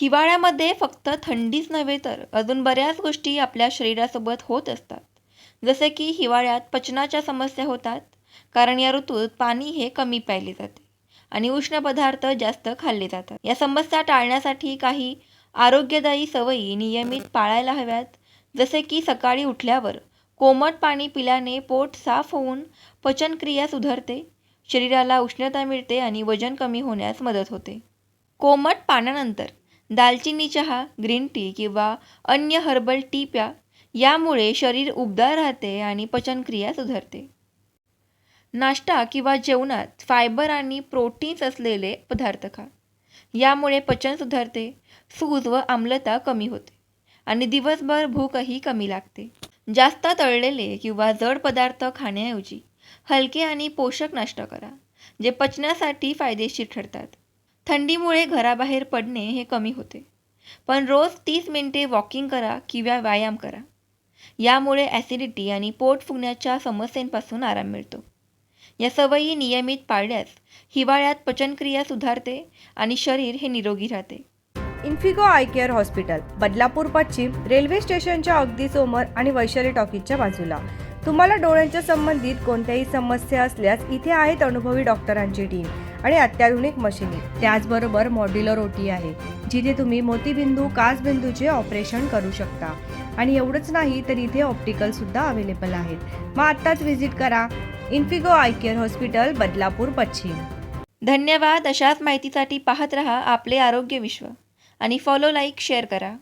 हिवाळ्यामध्ये फक्त थंडीच नव्हे तर अजून बऱ्याच गोष्टी आपल्या शरीरासोबत होत असतात. जसे की हिवाळ्यात पचनाच्या समस्या होतात कारण या ऋतूत पाणी हे कमी प्यायले जाते आणि उष्ण पदार्थ जास्त खाल्ले जातात. या समस्या टाळण्यासाठी काही आरोग्यदायी सवयी नियमित पाळायला हव्यात जसे की सकाळी उठल्यावर कोमट पाणी पिल्याने पोट साफ होऊन पचनक्रिया सुधारते शरीराला उष्णता मिळते आणि वजन कमी होण्यास मदत होते. कोमट पाण्यानंतर दालचिनी चहा ग्रीन टी किंवा अन्य हर्बल टी प्या यामुळे शरीर उबदार राहते आणि पचनक्रिया सुधारते. नाश्ता किंवा जेवणात फायबर आणि प्रोटीन्स असलेले पदार्थ खा. यामुळे पचन सुधारते सूज व आम्लता कमी होते आणि दिवसभर भूकही कमी लागते. जास्त तळलेले किंवा जड पदार्थ खाण्याऐवजी हलके आणि पोषक नाश्ता करा जे पचनासाठी फायदेशीर ठरतात. थंडीमुळे घराबाहेर पडणे हे कमी होते. पण रोज तीस मिनिटे वॉकिंग करा किंवा व्यायाम करा. यामुळे ॲसिडिटी आणि पोट फुगण्याच्या समस्येंपासून आराम मिळतो. या सवयी नियमित पाळल्यास हिवाळ्यात पचनक्रिया सुधारते आणि शरीर हे निरोगी राहते. Infigo eye care hospital Badlapur पश्चिम रेल्वे स्टेशनच्या अगदी समोर आणि वैशाली टॉकीजच्या बाजूला. तुम्हाला डोळ्यांच्या संबंधित कोणत्याही समस्या असल्यास इथे आहेत अनुभवी डॉक्टरांची टीम. आणि अत्याधुनिक मशिनी. त्याचबरोबर मॉड्युलर ओटी आहे जिथे तुम्ही मोतीबिंदू काचबिंदूचे ऑपरेशन करू शकता. आणि एवढंच नाही तर इथे ऑप्टिकल सुद्धा अवेलेबल आहेत. मग आत्ताच व्हिजिट करा. Infigo eye care hospital Badlapur पश्चिम. धन्यवाद. अशाच माहितीसाठी पाहत रहा आपले आरोग्य विश्व. आणि फॉलो लाईक शेअर करा.